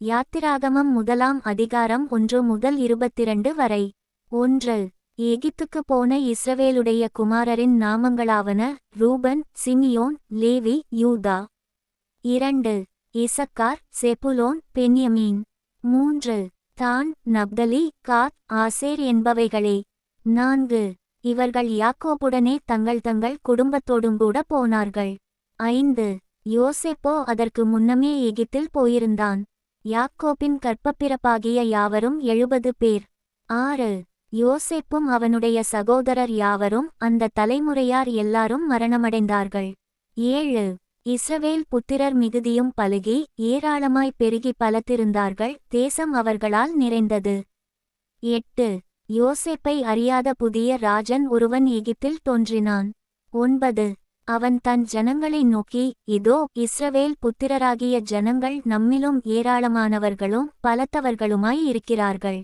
யாத்திராகமம் முதலாம் அதிகாரம் ஒன்று முதல் இருபத்திரண்டு வரை. ஒன்று. எகிப்துக்கு போன இஸ்ரவேலுடைய குமாரரின் நாமங்களாவன ரூபன் சிமியோன் லேவி யூதா. இரண்டு. இசக்கார் செபுலோன் பென்யமீன். மூன்று. தான் நப்தலி காத் ஆசேர் என்பவைகளே. நான்கு. இவர்கள் யாக்கோபுடனே தங்கள் தங்கள் குடும்பத்தோடும் கூட போனார்கள். ஐந்து. யோசெப்போ அதற்கு முன்னமே எகிப்தில் போயிருந்தான். யாக்கோபின் கற்பப்பிறப்பாகிய யாவரும் எழுபது பேர். ஆறு. யோசேப்பும் அவனுடைய சகோதரர் யாவரும் அந்த தலைமுறையார் எல்லாரும் மரணமடைந்தார்கள். ஏழு. இஸ்ரவேல் புத்திரர் மிகுதியும் பழுகி ஏராளமாய் பெருகி பலத்திருந்தார்கள் தேசம் அவர்களால் நிறைந்தது. எட்டு. யோசேப்பை அறியாத புதிய ராஜன் ஒருவன் எகிப்தில் தோன்றினான். ஒன்பது. அவன் தன் ஜனங்களை நோக்கி இதோ இஸ்ரவேல் புத்திரராகிய ஜனங்கள் நம்மிலும் ஏராளமானவர்களும் பலத்தவர்களுமாய் இருக்கிறார்கள்.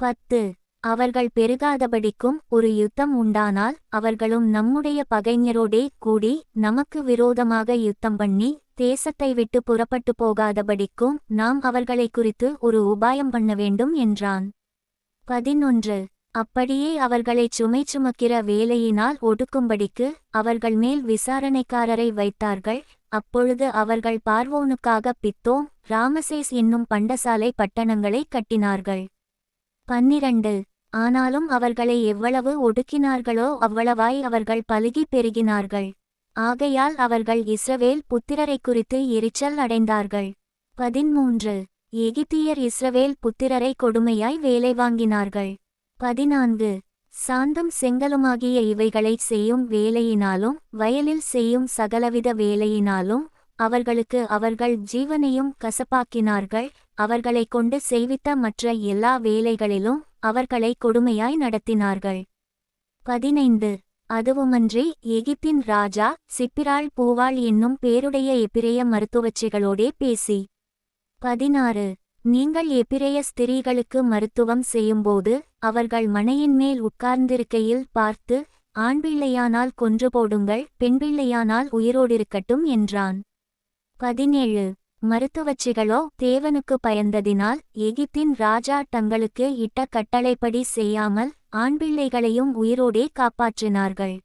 பத்து அவர்கள் பெருகாதபடிக்கும் ஒரு யுத்தம் உண்டானால் அவர்களும் நம்முடைய பகைஞரோடே கூடி நமக்கு விரோதமாக யுத்தம் பண்ணி தேசத்தை விட்டு புறப்பட்டு போகாதபடிக்கும் நாம் அவர்களை குறித்து ஒரு உபாயம் பண்ண வேண்டும் என்றான். பதினொன்று அப்படியே அவர்களைச் சுமை சுமக்கிற வேலையினால் ஒடுக்கும்படிக்கு அவர்கள் மேல் விசாரணைக்காரரை வைத்தார்கள். அப்பொழுது அவர்கள் பார்வோனுக்காக பித்தோம் ராமசேஸ் என்னும் பண்டசாலை பட்டணங்களை கட்டினார்கள். பன்னிரண்டு. ஆனாலும் அவர்களை எவ்வளவு ஒடுக்கினார்களோ அவ்வளவாய் அவர்கள் பலுகி பெருகினார்கள். ஆகையால் அவர்கள் இஸ்ரவேல் புத்திரரை குறித்து எரிச்சல் அடைந்தார்கள். பதிமூன்று எகிப்தியர் இஸ்ரவேல் புத்திரரை கொடுமையாய் வேலை வாங்கினார்கள் பதினான்கு. சாந்தம் செங்கலுமாகிய இவைகளைச் செய்யும் வேலையினாலும் வயலில் செய்யும் சகலவித வேலையினாலும் அவர்களுக்கு அவர்கள் ஜீவனையும் கசப்பாக்கினார்கள் அவர்களைக் கொண்டு செய்வித்த மற்ற எல்லா வேலைகளிலும் அவர்களை கொடுமையாய் நடத்தினார்கள். பதினைந்து. அதுவுமன்றி எகிப்தின் ராஜா சிப்பிராள் பூவாள் என்னும் பேருடைய எபிரேய மருத்துவச்சிகளோடே பேசி. பதினாறு. நீங்கள் எபிரேய ஸ்திரீகளுக்கு மருத்துவம் செய்யும்போது அவர்கள் மனையின் மேல் உட்கார்ந்திருக்கையில் பார்த்து ஆண்பிள்ளையானால் கொன்று போடுங்கள் பெண்பிள்ளையானால் உயிரோடிருக்கட்டும் என்றான். பதினேழு. மருத்துவச்சிகளோ தேவனுக்கு பயந்ததினால் எகிப்தின் ராஜா தங்களுக்கு இட்ட கட்டளைப்படி செய்யாமல் ஆண்பிள்ளைகளையும் உயிரோடே காப்பாற்றினார்கள்.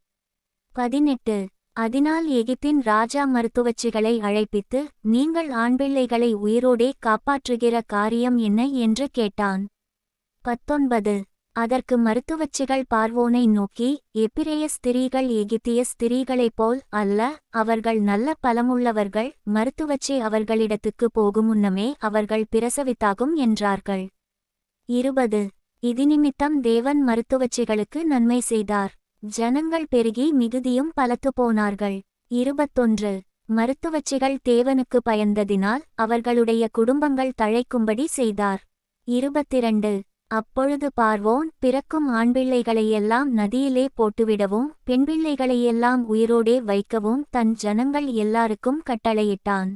பதினெட்டு. அதனால் எகிப்தின் ராஜா மருத்துவச்சிகளை அழைப்பித்து நீங்கள் ஆண்பிள்ளைகளை உயிரோடே காப்பாற்றுகிற காரியம் என்ன என்று கேட்டான். பத்தொன்பது. அதற்கு மருத்துவச்சிகள் பார்வோனை நோக்கி எப்பிரேய ஸ்திரீகள் எகிப்திய ஸ்திரீகளைப் போல் அல்ல அவர்கள் நல்ல பலமுள்ளவர்கள் மருத்துவச்சி அவர்களிடத்துக்கு போகுமுன்னமே அவர்கள் பிரசவித்தாகும் என்றார்கள். இருபது. இதினிமித்தம் தேவன் மருத்துவச்சிகளுக்கு நன்மை செய்தார். ஜனங்கள் பெருகி மிகுதியும் பலத்து போனார்கள். இருபத்தொன்று. மருத்துவச்சிகள் தேவனுக்கு பயந்ததினால் அவர்களுடைய குடும்பங்கள் தழைக்கும்படி செய்தார். இருபத்திரண்டு. அப்பொழுது பார்வோன் பிறக்கும் ஆண்பிள்ளைகளையெல்லாம் நதியிலே போட்டுவிடவும் பெண்பிள்ளைகளையெல்லாம் உயிரோடே வைக்கவும் தன் ஜனங்கள் எல்லாருக்கும் கட்டளையிட்டான்.